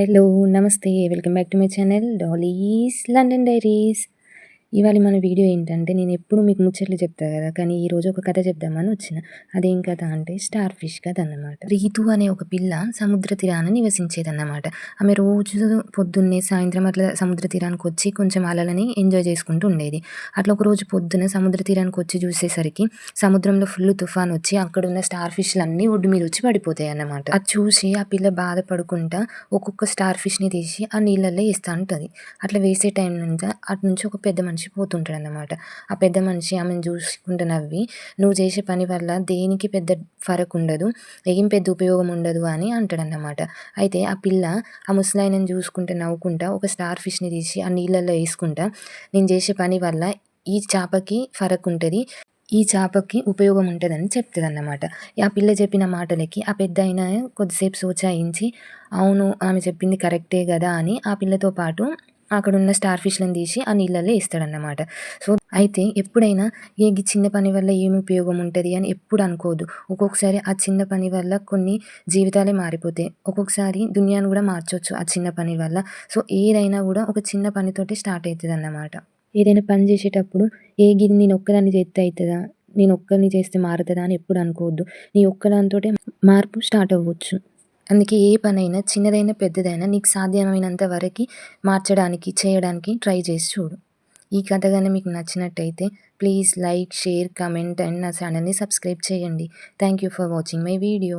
Hello నమస్తే welcome back to my channel Dolly's London diaries ఇవాళ మన వీడియో ఏంటంటే నేను ఎప్పుడు మీకు ముచ్చట్లు చెప్తా కదా కానీ ఈరోజు ఒక కథ చెప్దామని వచ్చిన. అదేం కథ అంటే స్టార్ ఫిష్ కథ అన్నమాట. రీతు అనే ఒక పిల్ల సముద్ర తీరాన నివసించేదన్నమాట. ఆమె రోజు పొద్దున్నే సాయంత్రం అట్లా సముద్ర తీరానికి వచ్చి కొంచెం అలలని ఎంజాయ్ చేసుకుంటూ ఉండేది. అట్లా ఒక రోజు పొద్దున సముద్ర తీరానికి వచ్చి చూసేసరికి సముద్రంలో ఫుల్ తుఫాన్ వచ్చి అక్కడ ఉన్న స్టార్ ఫిష్లన్నీ ఒడ్డు మీద వచ్చి పడిపోతాయి అన్నమాట. అది చూసి ఆ పిల్ల బాధపడుకుంటా ఒక్కొక్క స్టార్ ఫిష్ని తీసి ఆ నీళ్ళల్లో వేస్తూ ఉంటుంది. అట్లా వేసే టైం నుంచి అటు నుంచి ఒక పెద్ద మనిషి పోతుంటాడు అనమాట ఆ పెద్ద మనిషి ఆమెను చూసుకుంటూ నవ్వి నువ్వు చేసే పని వల్ల దేనికి పెద్ద ఫరక్ ఉండదు ఏం పెద్ద ఉపయోగం ఉండదు అని అంటాడన్నమాట. అయితే ఆ పిల్ల ఆ ముసలాయనని చూసుకుంటూ నవ్వుకుంటా ఒక స్టార్ ఫిష్ని తీసి ఆ నీళ్ళల్లో వేసుకుంటా నేను చేసే పని వల్ల ఈ చేపకి ఫరక్ ఉంటుంది ఈ చేపకి ఉపయోగం ఉంటుందని చెప్తుంది అన్నమాట ఆ పిల్ల చెప్పిన మాటలకి ఆ పెద్ద అయిన కొద్దిసేపు సోచాయించి అవును ఆమె చెప్పింది కరెక్టే కదా అని ఆ పిల్లతో పాటు అక్కడ ఉన్న స్టార్ ఫిష్లను తీసి ఆ నీళ్ళల్లో వేస్తాడన్నమాట సో అయితే ఎప్పుడైనా ఏ చిన్న పని వల్ల ఏమి ఉపయోగం ఉంటుంది అని ఎప్పుడు అనుకోదు ఒక్కొక్కసారి ఆ చిన్న పని వల్ల కొన్ని జీవితాలే మారిపోతాయి. ఒక్కొక్కసారి దునియాను కూడా మార్చవచ్చు ఆ చిన్న పని వల్ల. సో ఏదైనా కూడా ఒక చిన్న పనితోటి స్టార్ట్ అవుతుంది అన్నమాట ఏదైనా పని చేసేటప్పుడు ఏ గిది నేను ఒక్కదాన్ని చేస్తే అవుతుందా నేను ఒక్కరిని చేస్తే మారుతుందా అని ఎప్పుడు అనుకోవద్దు. నీ ఒక్కదానితోటే మార్పు స్టార్ట్ అవ్వచ్చు. అందుకే ఏ పనైనా చిన్నదైనా పెద్దదైనా నీకు సాధ్యమైనంత వరకు మార్చడానికి చేయడానికి ట్రై చేసి చూడు. ఈ కథ కానీ మీకు నచ్చినట్టయితే please like share comment and నా ఛానల్ని సబ్స్క్రైబ్ చేయండి. Thank you for watching my video.